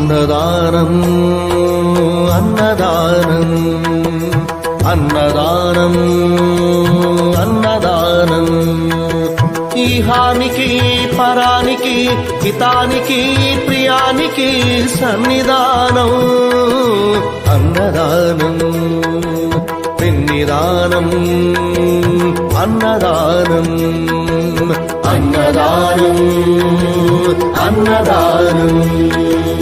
అన్నదానం అన్నదానం అన్నదానం అన్నదానం. ఈహానికి పరానికి హితానికి ప్రియానికి సన్నిధానం అన్నదానం పిన్నిదానం అన్నదానం అన్నదానం అన్నదానం.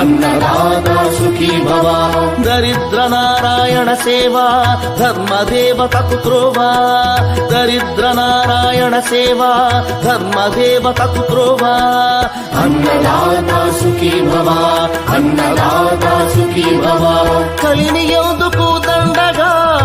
అన్నదాత సుఖీ భవ దరిద్ర నారాయణ సేవ ధర్మదేవతకు త్రోవ దరిద్ర నారాయణ సేవ ధర్మదేవతకు త్రోవ అన్నదాత సుఖీ భవ అన్నదాత సుఖీ భవ కలిని ఎందుకు దండగా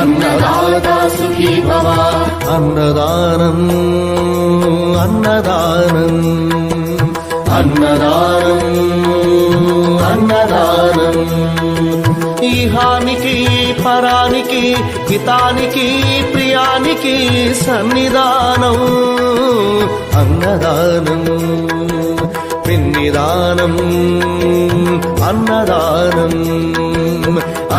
అన్నదాత సుఖీ భవ. అన్నదానం అన్నదానం. అన్నదానం అన్నదానం. ఈహానికి పరానికి హితానికి ప్రియానికి సన్నిధానం. అన్నదానం పిన్నిదానం అన్నదానం.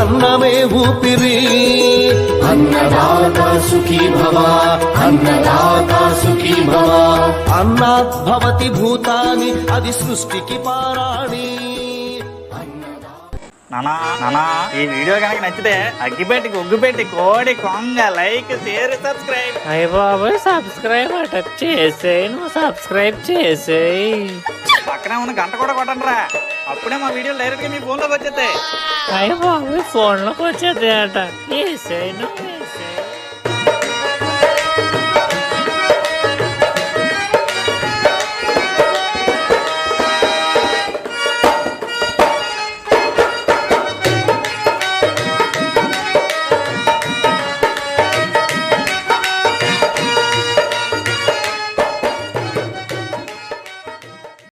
అన్నమే ఊపిరి. అన్నదాత సుఖీ భవ అన్నదాత సుఖీ భవ. అన్నాత్ భవతి భూతాని అది సృష్టికి పారాణి. నానా నానా ఈ వీడియో కనుక నచ్చితే అగ్గిపెట్టి ఒగ్గుపెట్టి కోడి కొంగ లైక్ షేర్ సబ్స్క్రైబ్. అయ్య బాబాయ్ సబ్స్క్రైబ్ అట చేసేయి నువ్వు సబ్స్క్రైబ్ చేసేయి. పక్కనే ఉన్న గంట కూడా కొట్టండి రా అప్పుడే మా వీడియో డైరెక్ట్గా మీ ఫోన్లోకి వచ్చేస్తాయి. అయ్య బాబాయ్ ఫోన్లోకి వచ్చేది అట.